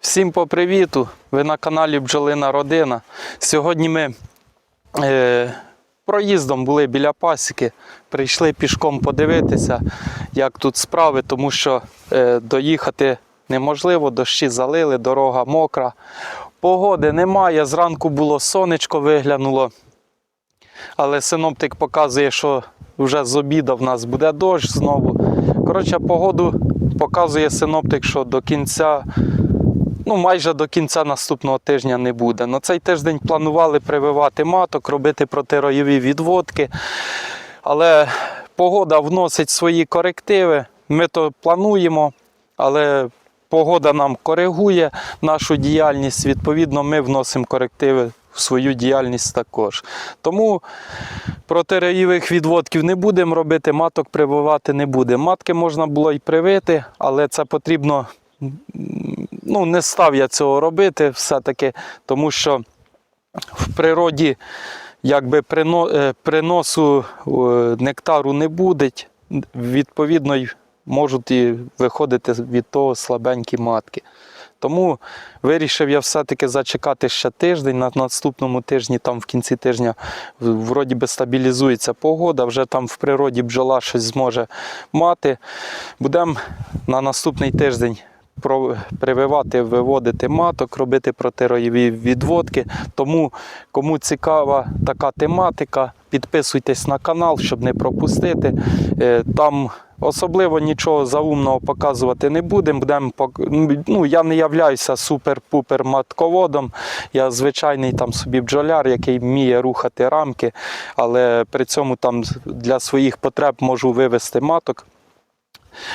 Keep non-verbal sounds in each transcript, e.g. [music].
Всім по привіту! Ви на каналі Бджолина Родина. Сьогодні ми е, проїздом були біля пасіки, прийшли пішком подивитися, як тут справи, тому що е, доїхати неможливо, дощі залили, дорога мокра. Погоди немає. Зранку було сонечко виглянуло. Але синоптик показує, що вже з обіду в нас буде дощ знову. Коротше, погоду показує синоптик, що до кінця, ну майже до кінця наступного тижня не буде. На цей тиждень планували прививати маток, робити протироєві відводки. Але погода вносить свої корективи. Ми то плануємо, але погода нам коригує нашу діяльність. Відповідно, ми вносимо корективи в свою діяльність також. Тому протиреєвих відводків не будемо робити, маток прививати не будемо. Матки можна було й привити, але це потрібно. Ну, не став я цього робити все-таки, тому що в природі якби е, приносу е, нектару не буде, відповідно, можуть і виходити від того слабенькі матки. Тому вирішив я все-таки зачекати ще тиждень. На наступному тижні, там в кінці тижня, вроді би стабілізується погода, вже там в природі бджола щось зможе мати. Будемо на наступний тиждень прививати, виводити маток, робити протироєві відводки. Тому, кому цікава така тематика, підписуйтесь на канал, щоб не пропустити. Е, Там особливо нічого заумного показувати не будемо. Будемо ну, я не являюся супер-пупер матководом. Я звичайний там собі бджоляр, який вміє рухати рамки, але при цьому там для своїх потреб можу вивести маток.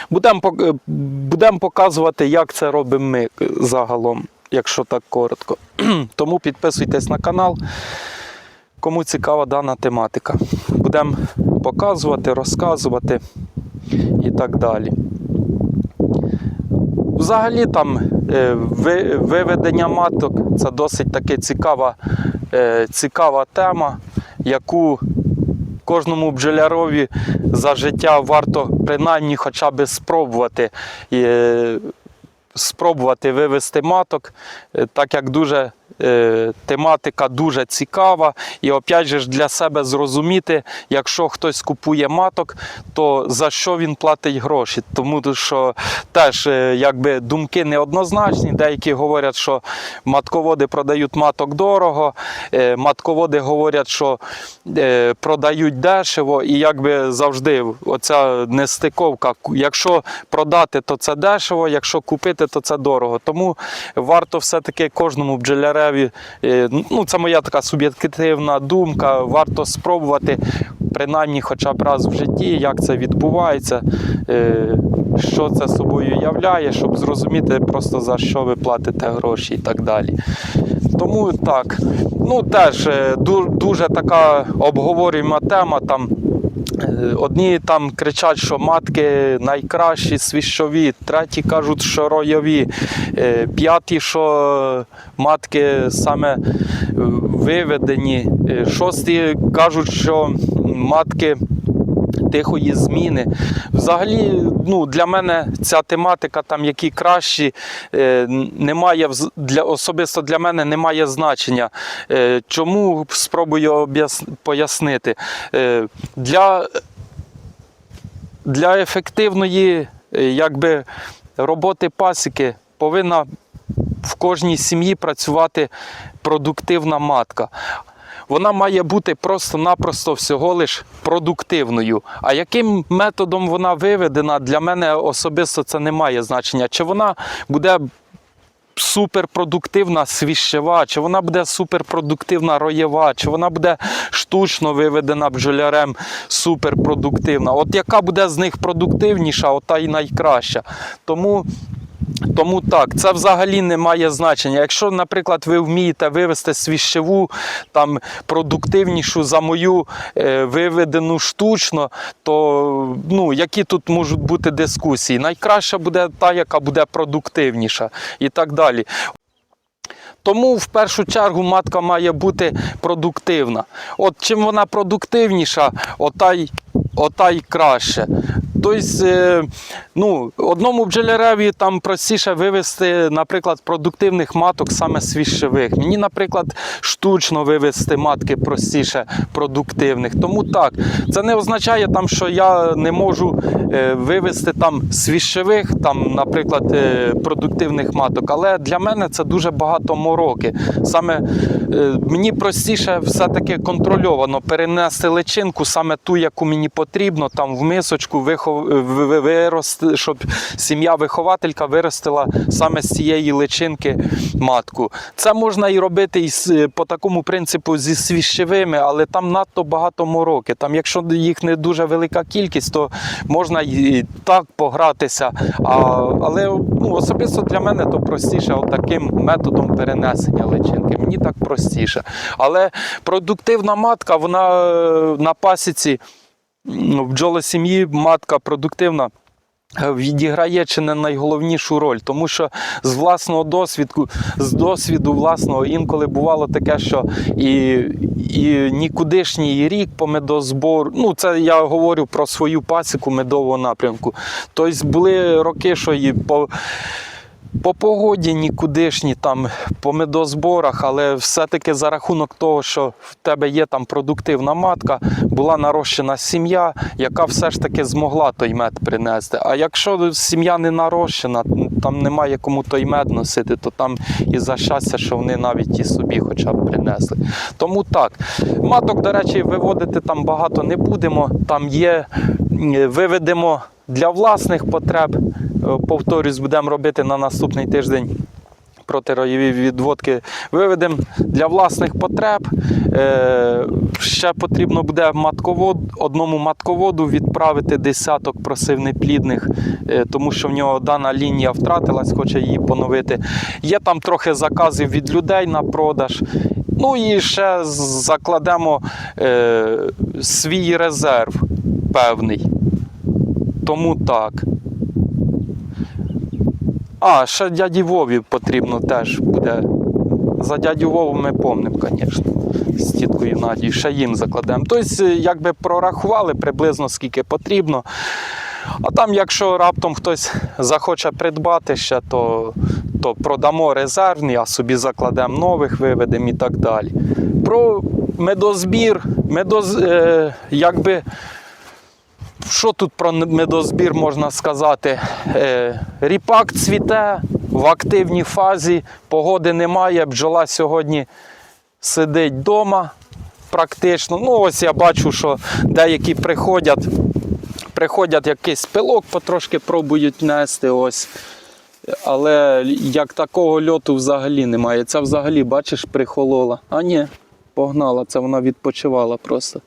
Будемо будем показувати, як це робимо ми загалом, якщо так коротко. [clears throat] Тому підписуйтесь на канал, кому цікава дана тематика. Будемо показувати, розказувати і так далі. Взагалі там е, виведення маток це досить таки цікава, е, цікава тема, яку кожному бджолярові за життя варто принаймні хоча б спробувати. е, Спробувати вивести маток, е, так як дуже тематика дуже цікава. І опять же для себе зрозуміти, якщо хтось купує маток, то за що він платить гроші. Тому що теж е, якби думки неоднозначні. Деякі говорять, що матководи продають маток дорого, е, матководи говорять, що е, продають дешево, і якби завжди оця нестиковка. Якщо продати, то це дешево, якщо купити, то це дорого. Тому варто все-таки кожному бджоляреві, е, ну це моя така суб'єктивна думка, варто спробувати принаймні хоча б раз в житті, як це відбувається, е, що це собою являє, щоб зрозуміти просто за що ви платите гроші і так далі. Тому так, ну теж е, дуже така обговорюємо тема. Там одні там кричать, що матки найкращі, свіщові, треті кажуть, що ройові, е, п'яті, що матки саме е, виведені, е, шості кажуть, що матки тихої зміни. Взагалі, ну, для мене ця тематика, там які кращі, е, немає для особисто для мене немає значення. Е, чому спробую пояснити? Е, для, для ефективної якби, роботи пасіки повинна в кожній сім'ї працювати продуктивна матка. Вона має бути просто-напросто всього лиш продуктивною. А яким методом вона виведена, для мене особисто це не має значення. Чи вона буде суперпродуктивна свіщева, чи вона буде суперпродуктивна роєва, чи вона буде штучно виведена бджолярем суперпродуктивна. От яка буде з них продуктивніша, от та й найкраща. Тому тому так, це взагалі не має значення. Якщо, наприклад, ви вмієте вивести свіщеву, там продуктивнішу за мою е, виведену штучно, то ну, які тут можуть бути дискусії? Найкраща буде та, яка буде продуктивніша і так далі. Тому в першу чергу матка має бути продуктивна. От чим вона продуктивніша, ота й, ота й краще. Тобто, ну, одному бджоляреві там простіше вивести, наприклад, продуктивних маток саме свіжевих. Мені, наприклад, штучно вивести матки простіше продуктивних. Тому так, це не означає, там, що я не можу е, вивести там свіжевих, там, наприклад, е, продуктивних маток. Але для мене це дуже багато мороки. Саме мені простіше все-таки контрольовано перенести личинку, саме ту, яку мені потрібно, там в мисочку вихов... в- в- вирости, щоб сім'я-вихователька виростила саме з цієї личинки матку. Це можна і робити і по такому принципу зі свіжевими, але там надто багато мороки. Там, якщо їх не дуже велика кількість, то можна і так погратися. А, але ну, особисто для мене то простіше таким методом перенесення личинки. Мені так простіше. Але продуктивна матка, вона е, на пасіці в бджолосім'ї матка продуктивна. е, Відіграє чи не найголовнішу роль, тому що з власного досвіду, з досвіду власного інколи бувало таке, що і, і нікудишній рік по медозбору, ну це я говорю про свою пасіку медового напрямку. Тобто були роки, що і по по погоді нікудишні там по медозборах, але все-таки за рахунок того, що в тебе є там продуктивна матка, була нарощена сім'я, яка все ж таки змогла той мед принести. А якщо сім'я не нарощена, там немає кому той мед носити, то там і за щастя, що вони навіть і собі хоча б принесли. Тому так, маток, до речі, виводити там багато не будемо. Там є, виведемо для власних потреб. Е, Повторюсь, будемо робити на наступний тиждень. Протироєві відводки виведемо для власних потреб. Е, ще потрібно буде матковод, одному матководу відправити десяток просивнеплідних, е, тому що в нього дана лінія втратилась, хоче її поновити. Є там трохи заказів від людей на продаж. Ну і ще закладемо е, свій резерв певний. Тому так. А, ще дяді Вові потрібно теж буде. За дядю Вову ми помнимо, звісно, з тіткою Надією, ще їм закладемо. Тобто, якби прорахували приблизно скільки потрібно. А там, якщо раптом хтось захоче придбати ще, то, то продамо резервні, а собі закладемо нових, виведемо і так далі. Про медозбір, медоз, е, якби. Що тут про медозбір можна сказати? Е, ріпак цвіте в активній фазі, погоди немає. Бджола сьогодні сидить вдома практично. Ну, ось я бачу, що деякі приходять, приходять якийсь пилок, потрошки пробують нести. Ось. Але як такого льоту взагалі немає. Це взагалі, бачиш, прихолола. А ні, погнала, це вона відпочивала просто.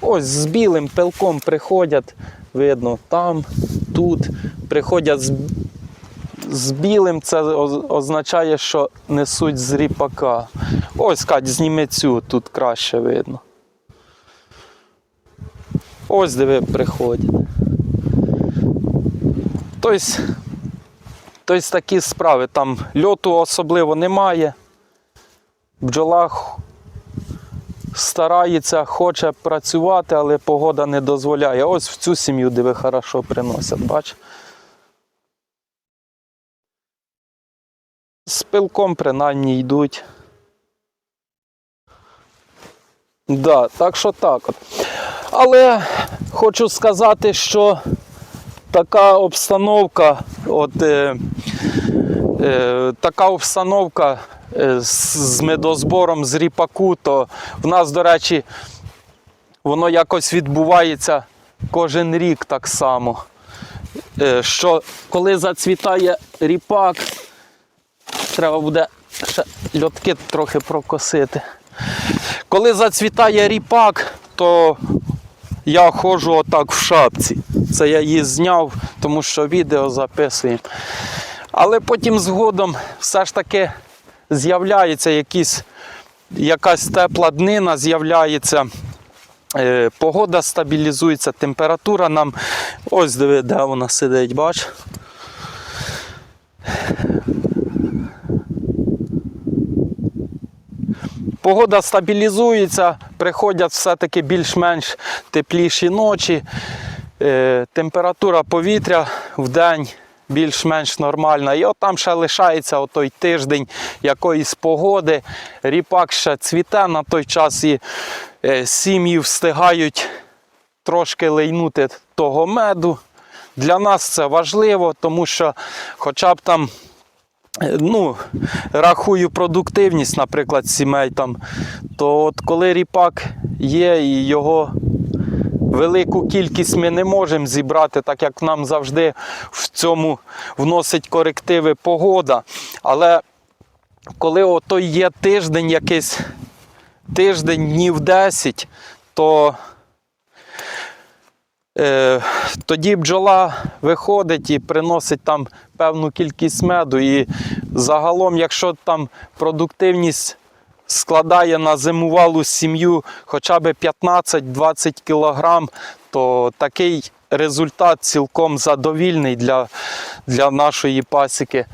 Ось з білим пилком приходять, видно, там, тут. Приходять з, з білим, це означає, що несуть з ріпака. Ось, Кать, зніми цю, тут краще видно. Ось диви, приходять. Тобто, тобто такі справи. Там льоту особливо немає. Бджола х- старається, хоче працювати, але погода не дозволяє. Ось в цю сім'ю, диви, хорошо приносять, бач. З пилком принаймні йдуть. Да, так що так от. Але хочу сказати, що така обстановка, от е, е, така обстановка з, з медозбором з ріпаку, то в нас, до речі, воно якось відбувається кожен рік так само. Е, що коли зацвітає ріпак, треба буде ще льотки трохи прокосити. Коли зацвітає ріпак, то я ходжу отак в шапці. Це я її зняв, тому що відео записуємо. Але потім згодом все ж таки з'являється якісь, якась тепла днина, з'являється. е, Погода стабілізується, температура нам. Ось диви, де вона сидить, бач. Погода стабілізується, приходять все-таки більш-менш тепліші ночі. е, температура повітря в день більш-менш нормальна. І от там ще лишається отой тиждень якоїсь погоди. Ріпак ще цвіте на той час і е, сім'ї встигають трошки лейнути того меду. Для нас це важливо, тому що хоча б там е, ну, рахую продуктивність, наприклад, сімей там, то от коли ріпак є і його велику кількість ми не можемо зібрати, так як нам завжди в цьому вносить корективи погода. Але коли ото є тиждень якийсь, тиждень днів 10, то е, тоді бджола виходить і приносить там певну кількість меду. І загалом, якщо там продуктивність складає на зимувалу сім'ю хоча б 15-20 кілограм, то такий результат цілком задовільний для, для нашої пасіки.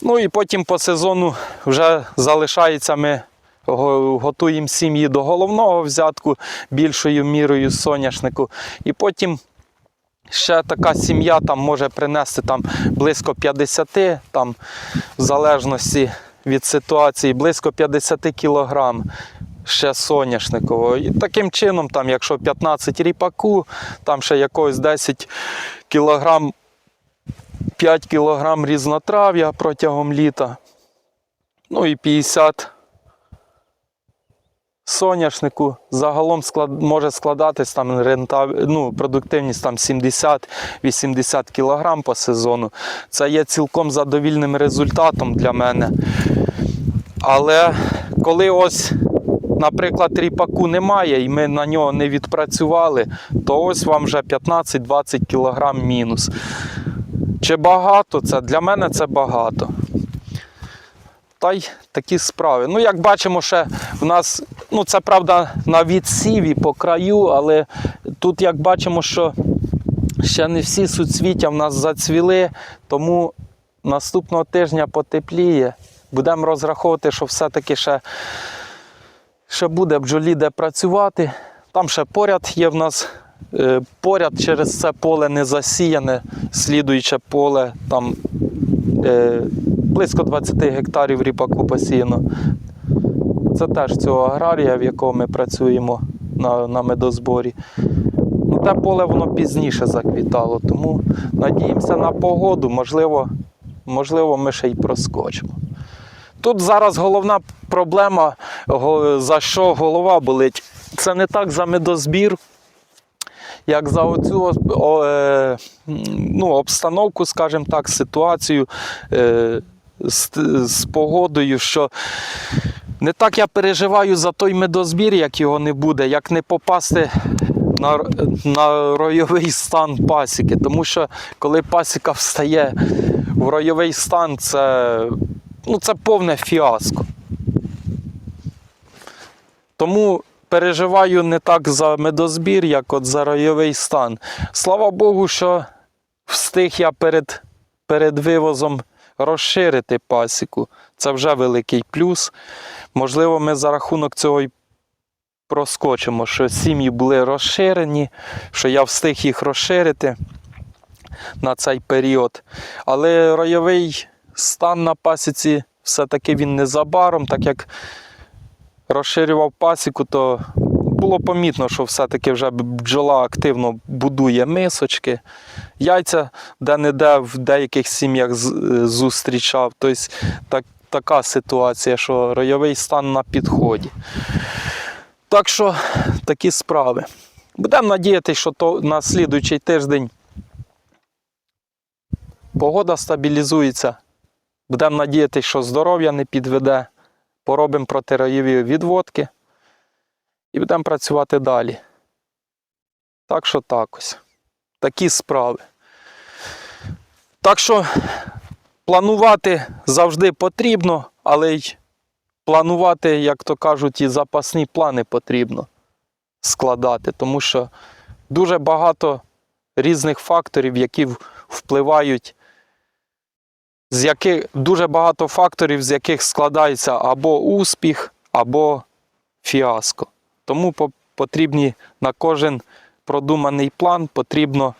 Ну і потім по сезону вже залишається ми готуємо сім'ї до головного взятку більшою мірою соняшнику. І потім ще така сім'я там може принести там близько 50, там, в залежності від ситуації, близько 50 кілограм ще соняшникового. І таким чином, там, якщо 15 ріпаку, там ще якогось 10 кілограм, 5 кілограм різнотрав'я протягом літа. Ну і 50 соняшнику загалом склад, може складатись там рентав, ну, продуктивність там 70-80 кг по сезону. Це є цілком задовільним результатом для мене. Але коли ось, наприклад, ріпаку немає і ми на нього не відпрацювали, то ось вам вже 15-20 кг мінус. Чи багато це? Для мене це багато. Та й такі справи. Ну, як бачимо, ще в нас, ну це правда на відсіві по краю, але тут, як бачимо, що ще не всі суцвіття в нас зацвіли, тому наступного тижня потепліє. Будемо розраховувати, що все-таки ще, ще буде бджолі де працювати. Там ще поряд є в нас. е, Поряд через це поле не засіяне, слідуюче поле, там е, близько 20 гектарів ріпаку посіяно. Це теж цього аграрія, в якого ми працюємо на, на медозборі. Ну, те поле воно пізніше заквітало, тому надіємося на погоду, можливо, можливо, ми ще й проскочимо. Тут зараз головна проблема, за що голова болить, це не так за медозбір, як за оцю е, ну, обстановку, скажімо так, ситуацію е, з, з погодою, що не так я переживаю за той медозбір, як його не буде, як не попасти на, на ройовий стан пасіки. Тому що коли пасіка встає в ройовий стан, це, ну, це повне фіаско. Тому переживаю не так за медозбір, як от за ройовий стан. Слава Богу, що встиг я перед, перед вивозом розширити пасіку. Це вже великий плюс. Можливо, ми за рахунок цього й проскочимо, що сім'ї були розширені, що я встиг їх розширити на цей період. Але ройовий стан на пасіці все-таки він незабаром, так як розширював пасіку, то було помітно, що все-таки вже бджола активно будує мисочки. Яйця де-не-де в деяких сім'ях е, зустрічав. Тобто так, така ситуація, що ройовий стан на підході. Так що такі справи. Будемо надіятися, що то на слідуючий тиждень погода стабілізується. Будемо надіятися, що здоров'я не підведе. Поробимо протироєві відводки і будемо працювати далі. Так що так ось. Такі справи. Так що планувати завжди потрібно, але й планувати, як то кажуть, і запасні плани потрібно складати, тому що дуже багато різних факторів, які впливають, з яких дуже багато факторів, з яких складається або успіх, або фіаско. Тому потрібні на кожен продуманий план, потрібно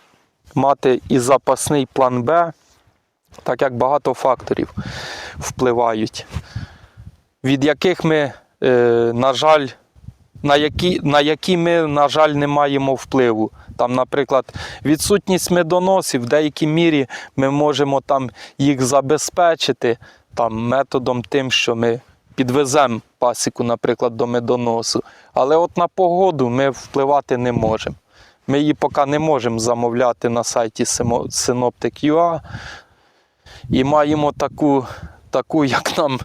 мати і запасний план Б, так як багато факторів впливають, від яких ми, е, на жаль, на які, на які ми, на жаль, не маємо впливу. Там, наприклад, відсутність медоносів, в деякій мірі ми можемо там їх забезпечити там, методом тим, що ми підвеземо пасіку, наприклад, до медоносу. Але от на погоду ми впливати не можемо. Ми її поки не можемо замовляти на сайті Synoptic.ua і маємо таку, таку, як нам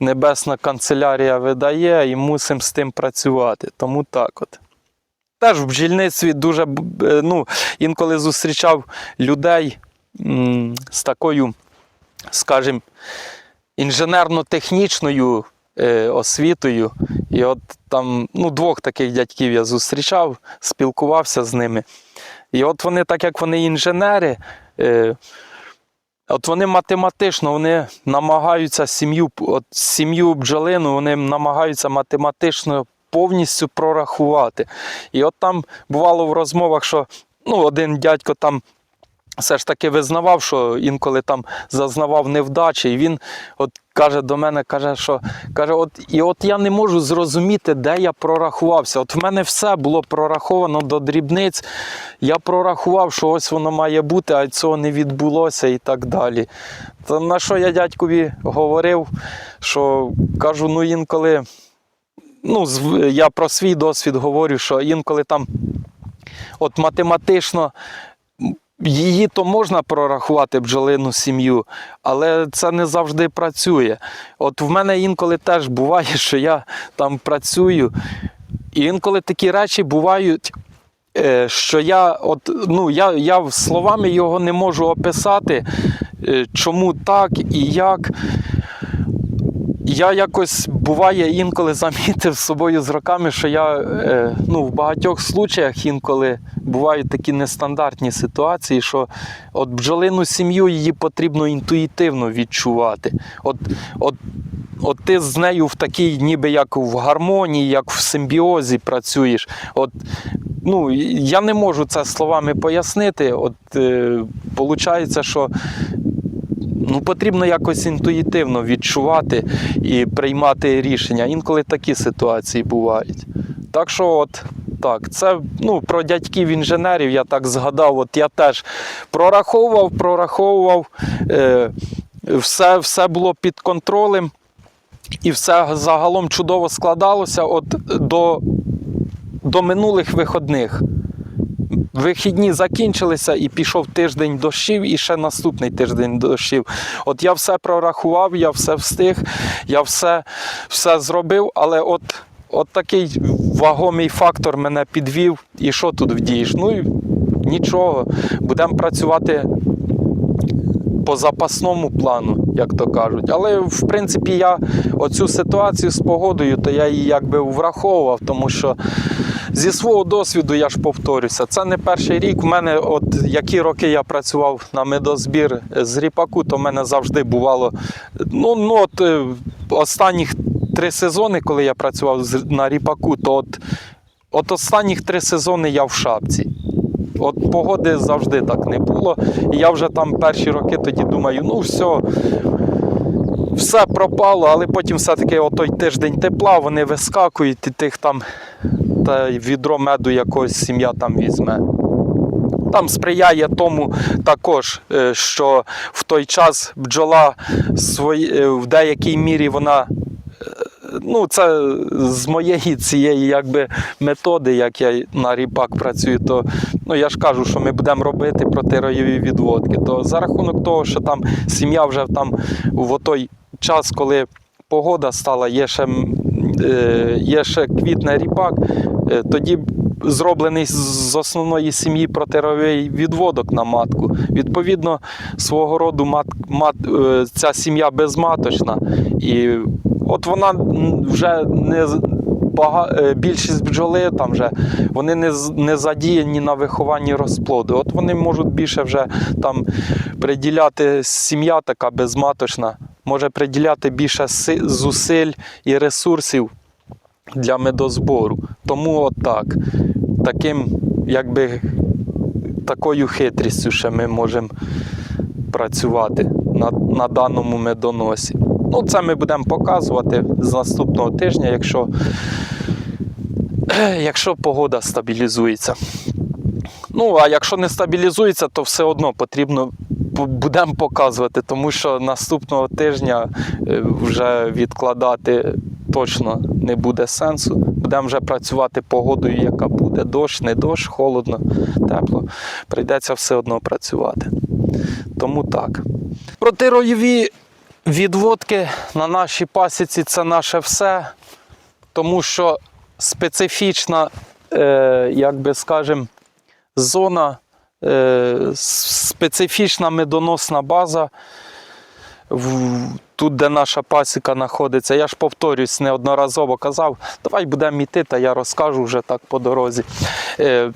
Небесна канцелярія видає, і мусимо з тим працювати. Тому так от. Теж в бджільництві дуже е, ну, інколи зустрічав людей з такою, скажімо, інженерно-технічною е, освітою. І от там ну, двох таких дядьків я зустрічав, спілкувався з ними. І от вони, так як вони інженери, е, от вони математично вони намагаються сім'ю, сім'ю бджолину, вони намагаються математично повністю прорахувати. І от там бувало в розмовах, що ну, один дядько там все ж таки визнавав, що інколи там зазнавав невдачі, і він от каже до мене, каже, що каже, от і от я не можу зрозуміти, де я прорахувався. От в мене все було прораховано до дрібниць. Я прорахував, що ось воно має бути, а цього не відбулося і так далі. То на що я дядькові говорив, що кажу, ну інколи. Ну, я про свій досвід говорю, що інколи там от математично її то можна прорахувати бджолину сім'ю, але це не завжди працює. От в мене інколи теж буває, що я там працюю, і інколи такі речі бувають. е, Що я, от, ну, я, я словами його не можу описати, е, чому так і як. Я якось буває інколи замітив з собою з роками, що я е, ну, в багатьох случаях інколи бувають такі нестандартні ситуації, що от бджолину сім'ю її потрібно інтуїтивно відчувати. От, от, от ти з нею в такій, ніби як в гармонії, як в симбіозі працюєш. От, ну, я не можу це словами пояснити. От, е, получається, що ну, потрібно якось інтуїтивно відчувати і приймати рішення. Інколи такі ситуації бувають. Так що, от так, це ну, про дядьків інженерів я так згадав. От я теж прораховував, прораховував, е, все, все було під контролем. І все загалом чудово складалося от до, до минулих вихідних. Вихідні закінчилися і пішов тиждень дощів, і ще наступний тиждень дощів. От я все прорахував, я все встиг, я все, все зробив, але от, от такий вагомий фактор мене підвів. І що тут вдієш? Ну нічого. Будемо працювати по запасному плану, як то кажуть. Але в принципі я оцю ситуацію з погодою, то я її якби враховував, тому що зі свого досвіду я ж повторюся, це не перший рік. У мене, от які роки я працював на медозбір з ріпаку, то в мене завжди бувало. Ну, ну от е, останніх три сезони, коли я працював на ріпаку, то от, от останніх три сезони я в шапці. От погоди завжди так не було. І я вже там перші роки тоді думаю, ну все, все пропало, але потім все-таки отой тиждень тепла, вони вискакують, і тих там та відро меду якогось сім'я там візьме. Там сприяє тому також, е, що в той час бджола е, в деякій мірі вона. Ну, це з моєї цієї якби, методи, як я на ріпак працюю, то ну, я ж кажу, що ми будемо робити протиройові відводки. То за рахунок того, що там сім'я вже там в той час, коли погода стала, є ще, е, є ще квітне ріпак, е, тоді зроблений з основної сім'ї протировий відводок на матку. Відповідно, свого роду мат, мат, е, ця сім'я безматочна. І от вона вже не бага, е, більшість бджоли там вже вони не, не задіяні на вихованні розплоду. От вони можуть більше вже там приділяти сім'я така безматочна, може приділяти більше зусиль і ресурсів для медозбору. Тому от так. Таким якби такою хитрістю ще ми можемо працювати на, на даному медоносі. Ну, це ми будемо показувати з наступного тижня, якщо, [clears throat] якщо погода стабілізується. Ну, а якщо не стабілізується, то все одно потрібно будемо показувати, тому що наступного тижня е, вже відкладати точно не буде сенсу. Будемо вже працювати погодою, яка буде. Дощ, не дощ, холодно, тепло. Прийдеться все одно працювати. Тому так. Протироєві відводки на нашій пасіці це наше все, тому що специфічна, е, як би скажемо, зона, е, специфічна медоносна база. в- Тут, де наша пасіка знаходиться, я ж повторюсь, неодноразово казав, давай будемо йти, та я розкажу вже так по дорозі. Е,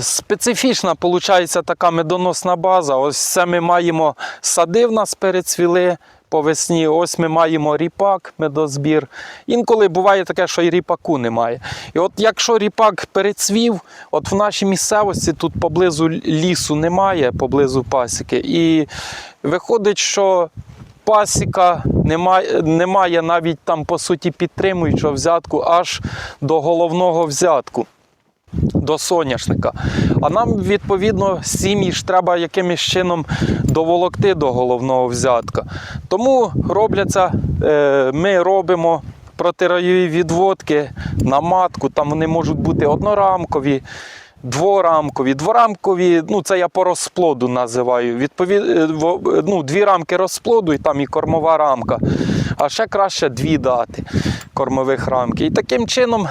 Специфічна виходить така медоносна база. Ось це ми маємо сади в нас перецвіли по весні. Ось ми маємо ріпак, медозбір. Інколи буває таке, що і ріпаку немає. І от якщо ріпак перецвів, от в нашій місцевості тут поблизу лісу немає, поблизу пасіки. І виходить, що пасіка немає, немає навіть там, по суті, підтримуючого взятку аж до головного взятку до соняшника. А нам, відповідно, сім'ї ж треба якимось чином доволокти до головного взятка. Тому робляться, е, ми робимо протироєві відводки на матку, там вони можуть бути однорамкові. Дворамкові, дворамкові, ну це я по розплоду називаю. Відповід, е, ну, дві рамки розплоду і там і кормова рамка. А ще краще дві дати кормових рамки. І таким чином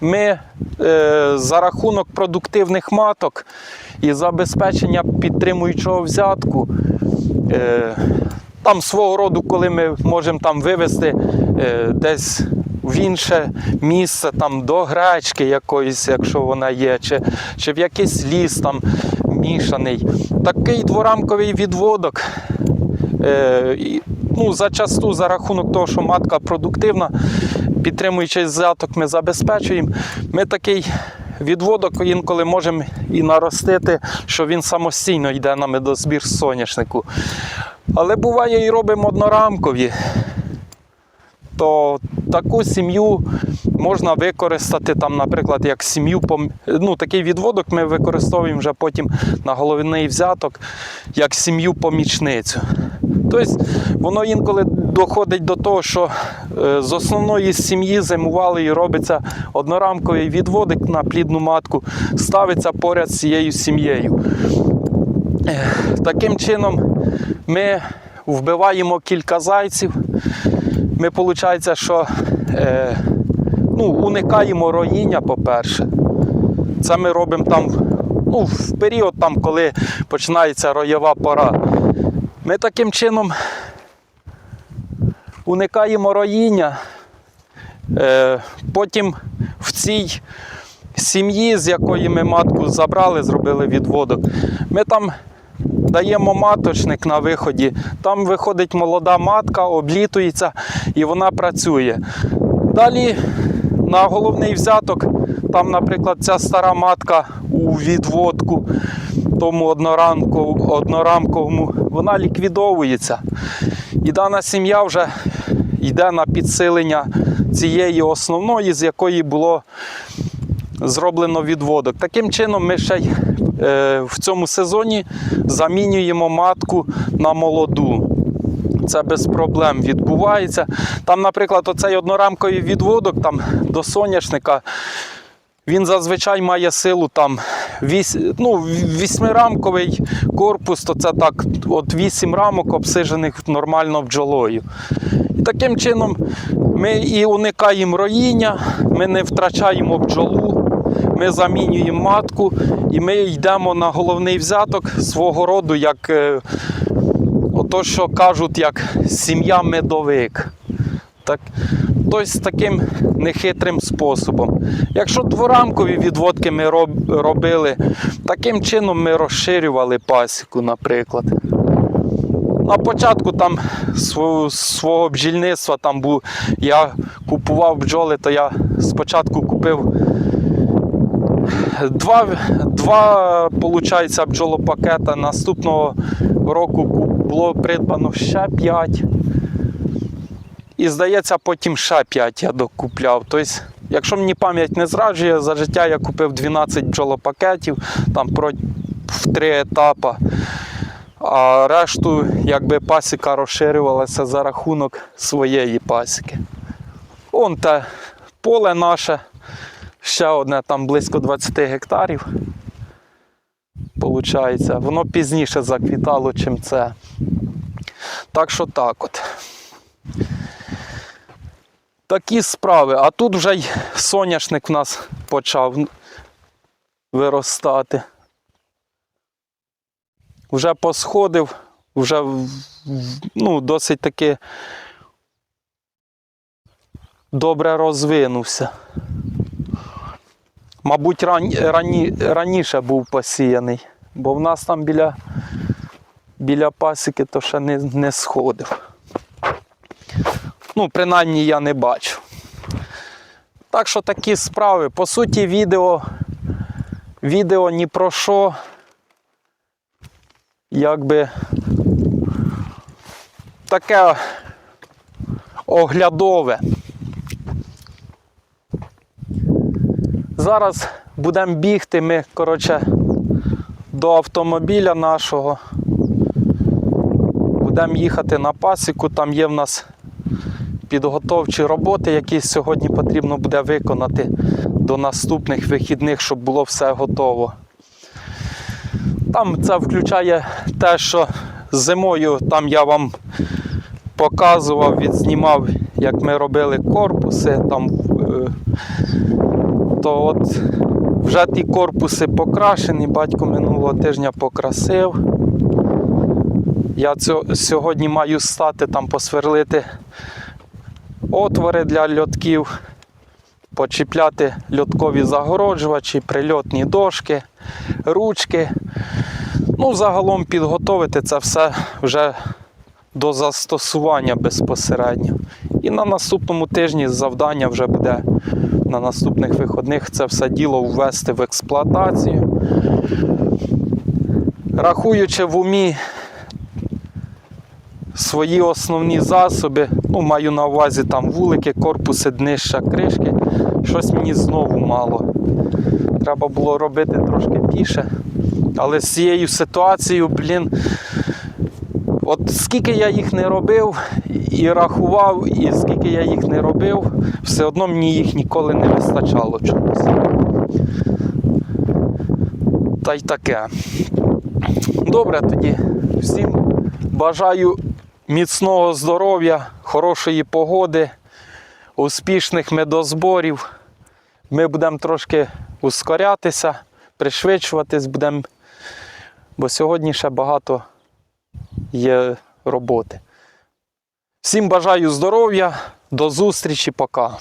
ми е, за рахунок продуктивних маток і забезпечення підтримуючого взятку. Е, там свого роду, коли ми можемо там вивезти е, десь в інше місце, там до гречки якоїсь, якщо вона є, чи, чи в якийсь ліс там мішаний. Такий дворамковий відводок. Е, ну, зачасту за рахунок того, що матка продуктивна, підтримуючи взяток, ми забезпечуємо. Ми такий відводок інколи можемо і наростити, що він самостійно йде на медозбір з соняшнику. Але буває і робимо однорамкові. То таку сім'ю можна використати, там, наприклад, як сім'ю ну, такий відводок ми використовуємо вже потім на головний взяток, як сім'ю помічницю. Тобто воно інколи доходить до того, що е, з основної сім'ї зимували і робиться однорамковий відводик на плідну матку, ставиться поряд з цією сім'єю. Таким чином ми вбиваємо кілька зайців. Ми, виходить, що е, ну, уникаємо роїння, по-перше. Це ми робимо там ну, в період, там, коли починається роєва пора. Ми таким чином уникаємо роїння. Е, потім в цій сім'ї, з якої ми матку забрали, зробили відводок, ми там даємо маточник на виході. Там виходить молода матка, облітується і вона працює. Далі на головний взяток, там, наприклад, ця стара матка у відводку, тому однорамковому, вона ліквідовується. І дана сім'я вже йде на підсилення цієї основної, з якої було зроблено відводок. Таким чином, ми ще й е, в цьому сезоні замінюємо матку на молоду. Це без проблем відбувається. Там, наприклад, оцей однорамковий відводок там, до соняшника. Він зазвичай має силу там вісь, ну, вісьмирамковий корпус, то це так, от вісім рамок обсижених нормально бджолою. І таким чином ми і уникаємо роїння, ми не втрачаємо бджолу, ми замінюємо матку і ми йдемо на головний взяток свого роду, як е, ото, що кажуть, як сім'я медовик. Так, тобто з таким нехитрим способом. Якщо дворамкові відводки ми робили, таким чином ми розширювали пасіку, наприклад. На початку там свого, свого бджільництва там був, я купував бджоли, то я спочатку купив Два, два получається, бджолопакета. Наступного року було придбано ще 5. І здається, потім ще 5 я докупляв. Тобто, якщо мені пам'ять не зраджує, за життя я купив 12 бджолопакетів там в три етапи. А решту, якби пасіка розширювалася за рахунок своєї пасіки. Он те поле наше, ще одне там близько 20 гектарів. Получається, воно пізніше заквітало, чим це. Так що так от. Такі справи. А тут вже й соняшник в нас почав виростати. Вже посходив, вже ну, досить таки добре розвинувся. Мабуть, ран, рані, раніше був посіяний, бо в нас там біля, біля пасіки то ще не, не сходив. Ну, принаймні я не бачу. Так що такі справи. По суті, відео, відео ні про що. Якби таке оглядове. Зараз будемо бігти ми, коротше, до автомобіля нашого. Будемо їхати на пасіку, там є в нас підготовчі роботи, які сьогодні потрібно буде виконати до наступних вихідних, щоб було все готово. Там це включає те, що зимою там я вам показував, відзнімав, як ми робили корпуси. Там, е, то от вже ті корпуси покрашені, батько минулого тижня покрасив. Я цього, сьогодні маю стати там посверлити отвори для льотків, почіпляти льоткові загороджувачі, прильотні дошки, ручки. Ну, загалом підготовити це все вже до застосування безпосередньо. І на наступному тижні завдання вже буде на наступних виходних це все діло ввести в експлуатацію. Рахуючи в умі свої основні засоби, ну, маю на увазі там вулики, корпуси, днища, кришки, щось мені знову мало. Треба було робити трошки більше. Але з цією ситуацією, блін, от скільки я їх не робив і рахував, і скільки я їх не робив, все одно мені їх ніколи не вистачало чомусь. Та й таке. Добре тоді. Всім бажаю міцного здоров'я, хорошої погоди, успішних медозборів. Ми будемо трошки ускорятися, пришвидшуватись будемо, бо сьогодні ще багато є роботи. Всім бажаю здоров'я, до зустрічі, пока.